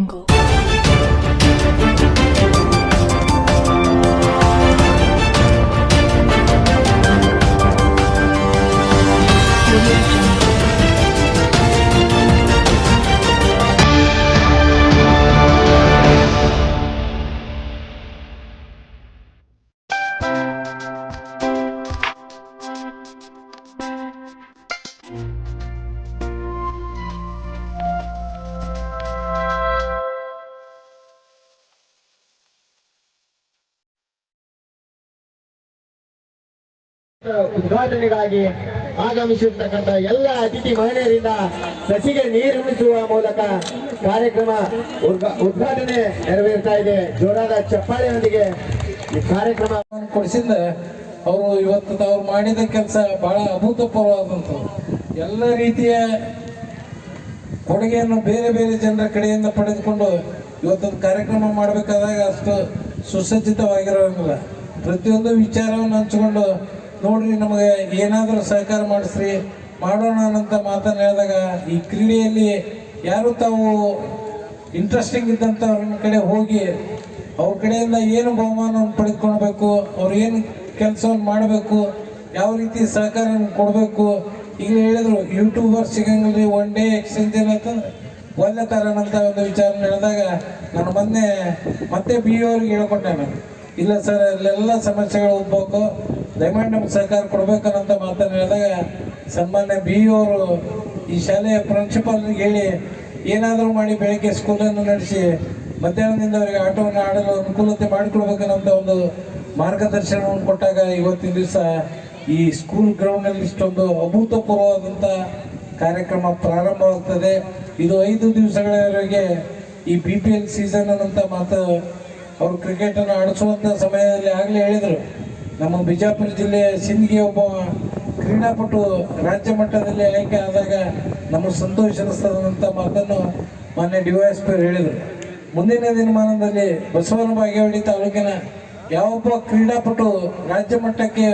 Jungle. ಉದ್ಘಾಟನೆಗಾಗಿ ಆಗಮಿಸಿರ್ತಕ್ಕಂಥ ಎಲ್ಲ ಅತಿಥಿ ಮಹಿಳೆಯರಿಂದ ಸಸಿಗೆ ನೀರುಣಿಸುವ ಮೂಲಕ ಕಾರ್ಯಕ್ರಮ ಉದ್ಘಾ- ಉದ್ಘಾಟನೆ ನೆರವೇರ್ತಾ ಇದೆ. ಜೋರಾದ ಚಪ್ಪಾಳೆಯೊಂದಿಗೆ ಈ ಕಾರ್ಯಕ್ರಮ ಕೊಡಿಸಿದ ಅವರು ಇವತ್ತು ಅವ್ರು ಮಾಡಿದ ಕೆಲಸ ಬಹಳ ಅಭೂತಪೂರ್ವವಾದಂಥ ಎಲ್ಲ ರೀತಿಯ ಕೊಡುಗೆಯನ್ನು ಬೇರೆ ಬೇರೆ ಜನರ ಕಡೆಯಿಂದ ಪಡೆದುಕೊಂಡು ಇವತ್ತೊಂದು ಕಾರ್ಯಕ್ರಮ ಮಾಡಬೇಕಾದಾಗ ಅಷ್ಟು ಸುಸಜ್ಜಿತವಾಗಿರೋಂಗಿಲ್ಲ. ಪ್ರತಿಯೊಂದು ವಿಚಾರವನ್ನು ಹಂಚಿಕೊಂಡು ನೋಡ್ರಿ ನಮಗೆ ಏನಾದರೂ ಸಹಕಾರ ಮಾಡಿಸ್ರಿ, ಮಾಡೋಣ ಅಂತ ಮಾತನ್ನು ಹೇಳಿದಾಗ ಈ ಕ್ರೀಡೆಯಲ್ಲಿ ಯಾರು ತಾವು ಇಂಟ್ರೆಸ್ಟಿಂಗ್ ಇದ್ದಂಥವ್ರ ಕಡೆ ಹೋಗಿ, ಅವ್ರ ಕಡೆಯಿಂದ ಏನು ಬಹುಮಾನವನ್ನು ಪಡೆದುಕೊಳ್ಬೇಕು, ಅವ್ರು ಏನು ಕೆಲಸವನ್ನು ಮಾಡಬೇಕು, ಯಾವ ರೀತಿ ಸಹಕಾರ ಕೊಡಬೇಕು, ಈಗ ಹೇಳಿದ್ರು ಯೂಟ್ಯೂಬರ್ ಸಿಗಂಗಿಲ್ಲ ಒನ್ ಡೇ ಎಕ್ಸ್ಚೇಂಜ್ ಏನಂತಂದ್ರೆ ಒಳ್ಳೆ ತರೋಣಂತ ಒಂದು ವಿಚಾರ ಹೇಳಿದಾಗ ನಾನು ಮೊನ್ನೆ ಮತ್ತೆ ಬಿ ಅವ್ರಿಗೆ ಹೇಳ್ಕೊಂಡೆ ನಾನು. ಇಲ್ಲ ಸರ್, ಅಲ್ಲೆಲ್ಲ ಸಮಸ್ಯೆಗಳು ಉದ್ಬೇಕು ದಯಮಾಡಿ ನಮ್ಗೆ ಸಹಕಾರ ಕೊಡ್ಬೇಕನ್ನಂತ ಮಾತನ್ನು ಹೇಳಿದಾಗ ಸನ್ಮಾನ್ಯ ಬಿ ಅವರು ಈ ಶಾಲೆಯ ಪ್ರಿನ್ಸಿಪಾಲ್ರಿಗೆ ಹೇಳಿ, ಏನಾದರೂ ಮಾಡಿ ಬೆಳಗ್ಗೆ ಸ್ಕೂಲನ್ನು ನಡೆಸಿ ಮಧ್ಯಾಹ್ನದಿಂದ ಅವರಿಗೆ ಆಟವನ್ನು ಆಡಲು ಅನುಕೂಲತೆ ಮಾಡಿಕೊಡ್ಬೇಕನ್ನಂಥ ಒಂದು ಮಾರ್ಗದರ್ಶನವನ್ನು ಕೊಟ್ಟಾಗ ಇವತ್ತಿನ ದಿವಸ ಈ ಸ್ಕೂಲ್ ಗ್ರೌಂಡ್ನಲ್ಲಿ ಇಷ್ಟೊಂದು ಅಭೂತಪೂರ್ವವಾದಂಥ ಕಾರ್ಯಕ್ರಮ ಪ್ರಾರಂಭವಾಗ್ತದೆ. ಇದು ಐದು ದಿವಸಗಳವರೆಗೆ ಈ ಬಿ ಪಿ ಎಲ್ ಸೀಸನ್ ಅಂತ ಮಾತು ಅವರು ಕ್ರಿಕೆಟನ್ನು ಆಡಿಸುವಂಥ ಸಮಯದಲ್ಲಿ ಆಗಲೇ ಹೇಳಿದರು. ನಮ್ಮ ಬಿಜಾಪುರ ಜಿಲ್ಲೆಯ ಸಿಂಧಿಗೆ ಒಬ್ಬ ಕ್ರೀಡಾಪಟು ರಾಜ್ಯ ಮಟ್ಟದಲ್ಲಿ ಆಯ್ಕೆ ಆದಾಗ ನಮಗೆ ಸಂತೋಷ ಮಾತನ್ನು ಮಾನ್ಯ ಡಿ ವೈ ಎಸ್ ಪಿ ಹೇಳಿದರು. ಮುಂದಿನ ದಿನಮಾನದಲ್ಲಿ ಬಸವನ ಬಾಗೇವಾಡಿ ತಾಲೂಕಿನ ಯಾವೊಬ್ಬ ಕ್ರೀಡಾಪಟು ರಾಜ್ಯ ಮಟ್ಟಕ್ಕೆ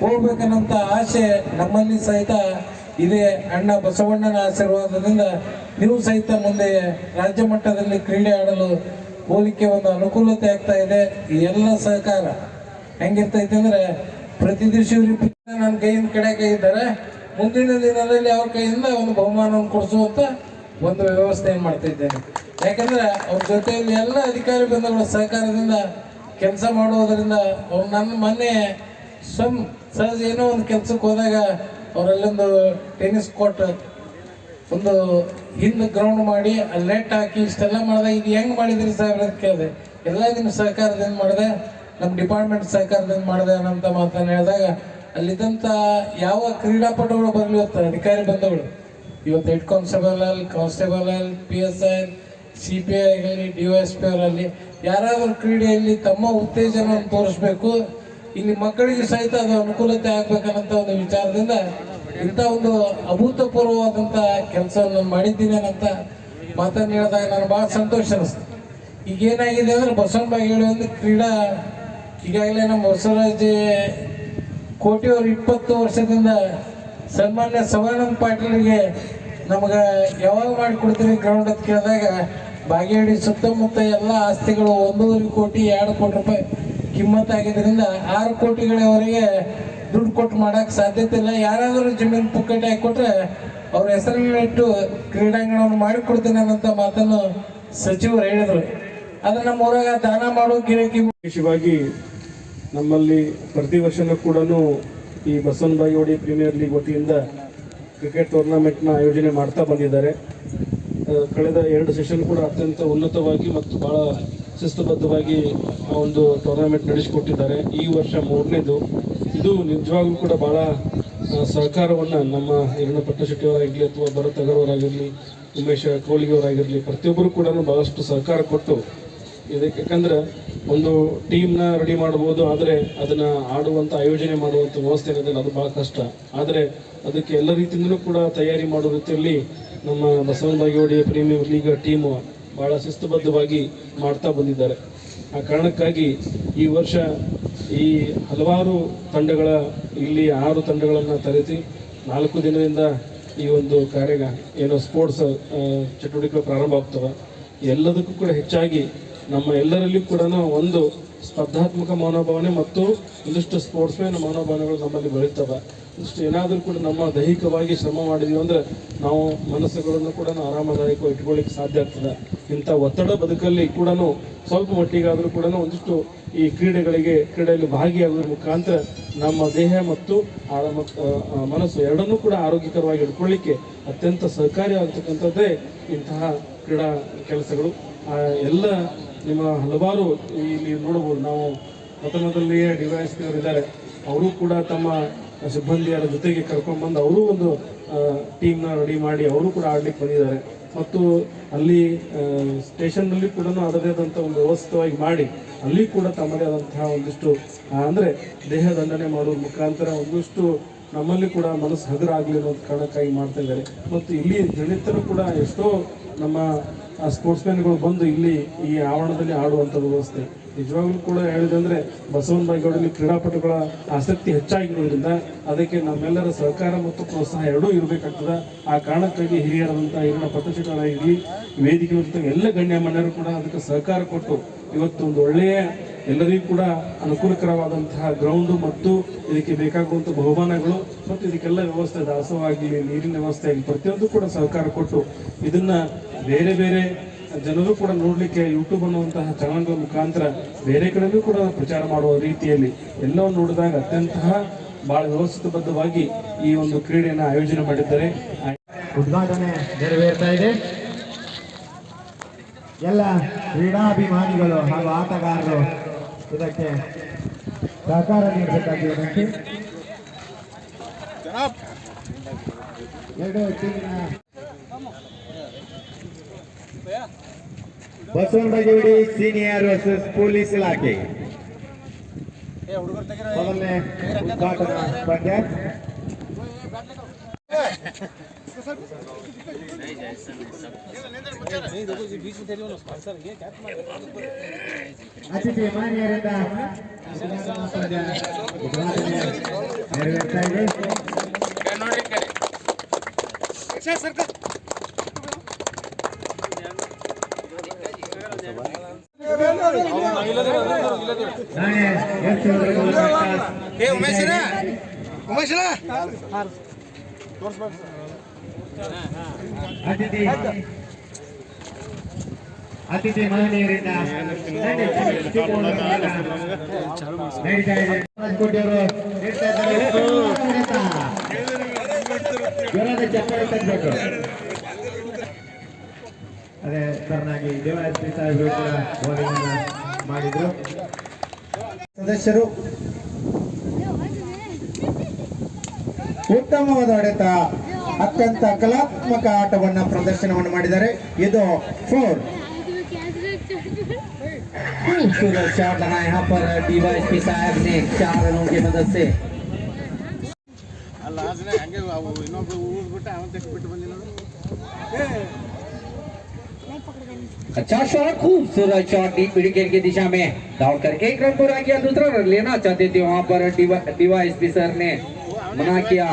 ಹೋಗ್ಬೇಕನ್ನಂಥ ಆಸೆ ನಮ್ಮಲ್ಲಿ ಸಹಿತ ಇದೆ. ಅಣ್ಣ ಬಸವಣ್ಣನ ಆಶೀರ್ವಾದದಿಂದ ನೀವು ಸಹಿತ ಮುಂದೆ ರಾಜ್ಯ ಮಟ್ಟದಲ್ಲಿ ಕ್ರೀಡೆ ಆಡಲು ಹೋಲಿಕೆ ಒಂದು ಅನುಕೂಲತೆ ಆಗ್ತಾ ಇದೆ. ಎಲ್ಲ ಸಹಕಾರ ಹೆಂಗಿರ್ತೈತೆ ಅಂದ್ರೆ ಪ್ರತಿ ದಿವಸ ನನ್ನ ಕೈಯಿಂದ ಕಡೆಗೆ ಇದ್ದಾರೆ. ಮುಂದಿನ ದಿನದಲ್ಲಿ ಅವ್ರ ಕೈಯಿಂದ ಒಂದು ಬಹುಮಾನವನ್ನು ಕೊಡಿಸುವಂತ ಒಂದು ವ್ಯವಸ್ಥೆ ಮಾಡ್ತಾ ಇದ್ದೇನೆ. ಯಾಕಂದ್ರೆ ಅವ್ರ ಜೊತೆಯಲ್ಲಿ ಎಲ್ಲ ಅಧಿಕಾರಿ ಬಂಧುಗಳ ಸಹಕಾರದಿಂದ ಕೆಲಸ ಮಾಡುವುದರಿಂದ ಅವ್ರು ನನ್ನ ಮನೆ ಸ್ವಂ ಸಹಜ ಏನೋ ಒಂದು ಕೆಲ್ಸಕ್ಕೆ ಹೋದಾಗ ಅವರಲ್ಲೊಂದು ಟೆನ್ನಿಸ್ ಕೋರ್ಟ್ ಒಂದು ಹಿಂದೆ ಗ್ರೌಂಡ್ ಮಾಡಿ, ಅಲ್ಲಿ ನೆಟ್ ಹಾಕಿ, ಇಷ್ಟೆಲ್ಲ ಮಾಡಿದಾಗ ಇದು ಹೆಂಗ್ ಮಾಡಿದ್ರಿ ಸರ್ ಅಂತ ಕೇಳಿದೆ. ಎಲ್ಲ ನಿಮ್ಮ ಸಹಕಾರದಿಂದ ಮಾಡಿದೆ. ನಮ್ಮ ಡಿಪಾರ್ಟ್ಮೆಂಟ್ ಸಹಕಾರದಿಂದ ಮಾಡಿದೆ ಅನ್ನೋಂಥ ಮಾತನ್ನು ಹೇಳಿದಾಗ, ಅಲ್ಲಿದ್ದಂಥ ಯಾವ ಕ್ರೀಡಾಪಟುಗಳು ಬರಲಿ ಇವತ್ತು? ಅಧಿಕಾರಿ ಬಂಧುಗಳು ಇವತ್ತು ಹೆಡ್ ಕಾನ್ಸ್ಟೇಬಲ್ ಅಲ್ಲಿ ಕಾನ್ಸ್ಟೇಬಲ್ ಅಲ್ಲಿ P S I C P I ಆಗಲಿ ಡಿ ಎಸ್ ಪಿ ಅವರಲ್ಲಿ ಯಾರಾದರೂ ಕ್ರೀಡೆಯಲ್ಲಿ ತಮ್ಮ ಉತ್ತೇಜನವನ್ನು ತೋರಿಸ್ಬೇಕು, ಇಲ್ಲಿ ಮಕ್ಕಳಿಗೆ ಸಹಿತ ಅದು ಅನುಕೂಲತೆ ಆಗ್ಬೇಕನ್ನಂತ ಒಂದು ವಿಚಾರದಿಂದ ಇಂಥ ಒಂದು ಅಭೂತಪೂರ್ವವಾದಂಥ ಕೆಲಸವನ್ನು ನಾನು ಮಾಡಿದ್ದೀನಿ ಅನ್ನಂತ ಮಾತನ್ನು ಹೇಳಿದಾಗ ನಾನು ಭಾಳ ಸಂತೋಷ ಅನಿಸ್ತು. ಈಗ ಏನಾಗಿದೆ ಅಂದ್ರೆ ಹೇಳಿ ಬಾಗೇಳಿ ಒಂದು ಕ್ರೀಡಾ ಈಗಾಗಲೇ ನಮ್ಮ ಬಸವರಾಜ ಕೋಟಿಯವರು ಇಪ್ಪತ್ತು ವರ್ಷದಿಂದ ಸನ್ಮಾನ್ಯ ಸವಾನಂದ ಪಾಟೀಲ್ಗೆ ನಮಗೆ ಯಾವಾಗ ಮಾಡಿಕೊಡ್ತೀವಿ ಗ್ರೌಂಡ್ ಅಂತ ಕೇಳಿದಾಗ ಬಾಗೇವಾಡಿ ಸುತ್ತಮುತ್ತ ಎಲ್ಲ ಆಸ್ತಿಗಳು ಒಂದೂವರೆ ಕೋಟಿ, ಎರಡು ಕೋಟಿ ರೂಪಾಯಿ ಕಿಮ್ಮತ್ತಾಗಿದ್ದರಿಂದ ಆರು ಕೋಟಿಗಳವರೆಗೆ ದುಡ್ಡು ಕೊಟ್ಟು ಮಾಡೋಕೆ ಸಾಧ್ಯತೆ ಇಲ್ಲ. ಯಾರಾದರೂ ಜಮೀನು ಪುಕ್ಕಟ್ಟೆ ಹಾಕಿಕೊಟ್ರೆ ಅವ್ರ ಹೆಸರಿನಲ್ಲಿಟ್ಟು ಕ್ರೀಡಾಂಗಣವನ್ನು ಮಾಡಿಕೊಡ್ತೀನಿ ಅನ್ನೋಂಥ ಮಾತನ್ನು ಸಚಿವರು ಹೇಳಿದರು. ಅದು ನಮ್ಮ ಊರಾಗ ದಾನ ಮಾಡೋ ಗಿರಾಕಿ ವಿಶೇಷವಾಗಿ ನಮ್ಮಲ್ಲಿ ಪ್ರತಿ ವರ್ಷನೂ ಕೂಡ ಈ ಬಸವನ ಬಾಯಿ ಪ್ರೀಮಿಯರ್ ಲೀಗ್ ವತಿಯಿಂದ ಕ್ರಿಕೆಟ್ ಟೂರ್ನಮೆಂಟ್ನ ಆಯೋಜನೆ ಮಾಡ್ತಾ ಬಂದಿದ್ದಾರೆ. ಕಳೆದ ಎರಡು ಸೆಷನ್ ಕೂಡ ಅತ್ಯಂತ ಉನ್ನತವಾಗಿ ಮತ್ತು ಬಹಳ ಶಿಸ್ತುಬದ್ಧವಾಗಿ ಆ ಒಂದು ಟೂರ್ನಮೆಂಟ್ ನಡೆಸಿಕೊಟ್ಟಿದ್ದಾರೆ. ಈ ವರ್ಷ ಮೂರನೇದು. ಇದು ನಿಜವಾಗ್ಲೂ ಕೂಡ ಆ, ಸಹಕಾರವನ್ನು ನಮ್ಮ ಹಿರಣ್ಣ ಪಟ್ಟಶೆಟ್ಟಿಯವರಾಗಿರಲಿ ಅಥವಾ ಭರತ್ ಅಗರ್ವರಾಗಿರಲಿ ಉಮೇಶ್ ಕೋಳಿಗೆಯವರಾಗಿರಲಿ ಪ್ರತಿಯೊಬ್ಬರು ಕೂಡ ಬಹಳಷ್ಟು ಸಹಕಾರ ಕೊಟ್ಟು ಇದಕ್ಕೆ ಯಾಕಂದ್ರೆ ಒಂದು ಟೀಮ್ನ ರೆಡಿ ಮಾಡ್ಬೋದು, ಆದರೆ ಅದನ್ನ ಆಡುವಂತ ಆಯೋಜನೆ ಮಾಡುವಂಥ ವ್ಯವಸ್ಥೆ ಇರೋದಿಲ್ಲ ಅದು ಬಹಳ ಕಷ್ಟ. ಆದರೆ ಅದಕ್ಕೆ ಎಲ್ಲ ರೀತಿಯಿಂದಲೂ ಕೂಡ ತಯಾರಿ ಮಾಡೋ ರೀತಿಯಲ್ಲಿ ನಮ್ಮ Basavana Bagewadi premier league team ಬಹಳ ಶಿಸ್ತುಬದ್ಧವಾಗಿ ಮಾಡ್ತಾ ಬಂದಿದ್ದಾರೆ. ಆ ಕಾರಣಕ್ಕಾಗಿ ಈ ವರ್ಷ ಈ ಹಲವಾರು ತಂಡಗಳ, ಇಲ್ಲಿ ಆರು ತಂಡಗಳನ್ನು ತರೆತಿ ನಾಲ್ಕು ದಿನದಿಂದ ಈ ಒಂದು ಕಾರ್ಯ, ಏನೋ ಸ್ಪೋರ್ಟ್ಸ್ ಚಟುವಟಿಕೆಗಳು ಪ್ರಾರಂಭ ಆಗ್ತವೆ. ಎಲ್ಲದಕ್ಕೂ ಕೂಡ ಹೆಚ್ಚಾಗಿ ನಮ್ಮ ಎಲ್ಲರಲ್ಲಿ ಕೂಡ ಒಂದು ಸ್ಪರ್ಧಾತ್ಮಕ ಮನೋಭಾವನೆ ಮತ್ತು ಒಂದಿಷ್ಟು ಸ್ಪೋರ್ಟ್ಸ್ಮ್ಯಾನ್ ಮನೋಭಾವನೆಗಳು ನಮ್ಮಲ್ಲಿ ಬೆಳೀತವೆ. ಇಷ್ಟು ಏನಾದರೂ ಕೂಡ ನಮ್ಮ ದೈಹಿಕವಾಗಿ ಶ್ರಮ ಮಾಡಿದ್ವಿ ಅಂದ್ರೆ ನಾವು ಮನಸ್ಸುಗಳನ್ನು ಕೂಡ ಆರಾಮದಾಯಕ ಇಟ್ಕೊಳ್ಳಿಕ್ಕೆ ಸಾಧ್ಯ ಆಗ್ತದೆ. ಇಂಥ ಒತ್ತಡ ಬದುಕಲ್ಲಿ ಕೂಡ ಸ್ವಲ್ಪ ಮಟ್ಟಿಗಾದರೂ ಕೂಡ ಒಂದಿಷ್ಟು ಈ ಕ್ರೀಡೆಗಳಿಗೆ, ಕ್ರೀಡೆಯಲ್ಲಿ ಭಾಗಿಯಾಗೋದ್ರ ಮುಖಾಂತರ ನಮ್ಮ ದೇಹ ಮತ್ತು ಮನಸ್ಸು ಎರಡನ್ನೂ ಕೂಡ ಆರೋಗ್ಯಕರವಾಗಿ ಇಟ್ಕೊಳ್ಳಿಕ್ಕೆ ಅತ್ಯಂತ ಸಹಕಾರಿಯಾಗತಕ್ಕಂಥದ್ದೇ ಇಂತಹ ಕ್ರೀಡಾ ಕೆಲಸಗಳು. ಎಲ್ಲ ನಿಮ್ಮ ಹಲವಾರು ಇಲ್ಲಿ ನೋಡಬಹುದು, ನಾವು ಪ್ರಥಮದಲ್ಲಿಯೇ ಡಿವೈಸ್ ಇದ್ದಾರೆ. ಅವರು ಕೂಡ ತಮ್ಮ ಸಿಬ್ಬಂದಿಯರ ಜೊತೆಗೆ ಕರ್ಕೊಂಡ್ಬಂದು ಅವರು ಒಂದು ಟೀಮ್ನ ರೆಡಿ ಮಾಡಿ ಅವರು ಕೂಡ ಆಡ್ಲಿಕ್ಕೆ ಬಂದಿದ್ದಾರೆ. ಮತ್ತು ಅಲ್ಲಿ ಸ್ಟೇಷನ್ನಲ್ಲಿ ಕೂಡ ಅದರದೇ ಆದಂಥ ಒಂದು ವ್ಯವಸ್ಥಿತವಾಗಿ ಮಾಡಿ, ಅಲ್ಲಿ ಕೂಡ ತಮ್ಮದೇ ಆದಂತಹ ಒಂದಿಷ್ಟು ಅಂದ್ರೆ ದೇಹ ದಂಡನೆ ಮಾಡುವ ಮುಖಾಂತರ ಒಂದಿಷ್ಟು ನಮ್ಮಲ್ಲಿ ಕೂಡ ಮನಸ್ಸು ಹಗುರ ಆಗಲಿ ಅನ್ನೋದು ಕಾರಣಕ್ಕಾಗಿ ಮಾಡ್ತಾ ಇದ್ದಾರೆ. ಮತ್ತು ಇಲ್ಲಿ ದಲಿತರು ಕೂಡ ಎಷ್ಟೋ ನಮ್ಮ ಸ್ಪೋರ್ಟ್ಸ್ ಮ್ಯಾನ್ಗಳು ಬಂದು ಇಲ್ಲಿ ಈ ಆವರಣದಲ್ಲಿ ಆಡುವಂಥ ವ್ಯವಸ್ಥೆ. ನಿಜವಾಗ್ಲೂ ಕೂಡ ಹೇಳಿದಂದ್ರೆ ಬಸವನ ಬಾಯಿಗೌಡಲ್ಲಿ ಕ್ರೀಡಾಪಟುಗಳ ಆಸಕ್ತಿ ಹೆಚ್ಚಾಗಿರೋದ್ರಿಂದ ಅದಕ್ಕೆ ನಮ್ಮೆಲ್ಲರ ಸಹಕಾರ ಮತ್ತು ಪ್ರೋತ್ಸಾಹ ಎರಡೂ ಇರಬೇಕಾಗ್ತದೆ. ಆ ಕಾರಣಕ್ಕಾಗಿ ಹಿರಿಯರಾದಂಥ ಹಿರಿಯ ಪತ್ರಚಿತ್ರರಾಗಿರಲಿ ವೇದಿಕೆ ಇರ್ತಕ್ಕ ಎಲ್ಲ ಗಣ್ಯಮಾನ್ಯರು ಕೂಡ ಅದಕ್ಕೆ ಸಹಕಾರ ಕೊಟ್ಟು ಇವತ್ತು ಒಂದು ಒಳ್ಳೆಯ ಎಲ್ಲರಿಗೂ ಕೂಡ ಅನುಕೂಲಕರವಾದಂತಹ ಗ್ರೌಂಡು ಮತ್ತು ಇದಕ್ಕೆ ಬೇಕಾಗುವಂಥ ಬಹುಮಾನಗಳು ಮತ್ತು ಇದಕ್ಕೆಲ್ಲ ವ್ಯವಸ್ಥೆ ದಾಸವಾಗಲಿ, ನೀರಿನ ವ್ಯವಸ್ಥೆ ಆಗಲಿ, ಪ್ರತಿಯೊಂದು ಕೂಡ ಸಹಕಾರ ಕೊಟ್ಟು ಇದನ್ನ ಬೇರೆ ಬೇರೆ ಜನರು ಕೂಡ ನೋಡಲಿಕ್ಕೆ ಯೂಟ್ಯೂಬ್ ಅನ್ನುವಂತಹ ಚಾನಲ್ಗಳ ಮುಖಾಂತರ ಬೇರೆ ಕಡೆಯೂ ಕೂಡ ಪ್ರಚಾರ ಮಾಡುವ ರೀತಿಯಲ್ಲಿ ಎಲ್ಲವನ್ನು ನೋಡಿದಾಗ ಅತ್ಯಂತ ಬಹಳ ವ್ಯವಸ್ಥಿತಬದ್ಧವಾಗಿ ಈ ಒಂದು ಕ್ರೀಡೆಯನ್ನು ಆಯೋಜನೆ ಮಾಡಿದ್ದಾರೆ. ಉದ್ಘಾಟನೆ ನೆರವೇರ್ತಾ ಇದೆ. ಎಲ್ಲ ಕ್ರೀಡಾಭಿಮಾನಿಗಳು ಹಾಗೂ ಆಟಗಾರರು ಇದಕ್ಕೆ ಸಹಕಾರ ನೀಡಬೇಕಾಗಿ ವಿನಂತಿ ಎರಡು ಟೀಮಿನ ಬಸವನಗುಡಿ ಸೀನಿಯರ್ ವರ್ಸಸ್ ಪೊಲೀಸ್ ಇಲಾಖೆ ಮೊದಲನೇ ಉದ್ಘಾಟನಾ ಪಂದ್ಯ ಅತಿಥಿ ಮಾನ್ಯರಿಂದ ಉದ್ಘಾಟನಾ ಪಂದ್ಯ ಉದ್ಘಾಟನೆ ನೆರವೇರ್ತಾ ಇದೆ ನಾಳೆ ಎಷ್ಟು ಅತಿಥಿ. ಅತಿಥಿ ಮಹನೀಯರಿಂದ ಅದೇ ತರನಾಗಿ ದೇವರಾಜ್ ಸಾಹೇಬರು ಕೂಡ ಮಾಡಿದ್ರು. ಸದಸ್ಯರು ಉತ್ತಮವಾದ ಹೊಡೆತ. ಅತ್ಯಂತ ಕಲಾತ್ಮಕ ಆಟವನ್ನ ಪ್ರದರ್ಶನವನ್ನು ಮಾಡಿದ್ದಾರೆ ಇದು ಫೋರ್ खूबसूरत शॉट लगा यहाँ पर डीवाईएसपी साहब ने चार रनों की मदद से अच्छा शॉट खूबसूरत शॉट डीप विकेट की दिशा में दौड़ कर एक रन पूरा किया दूसरा रन लेना चाहते थे वहां पर डीवाईएसपी सर ने मना किया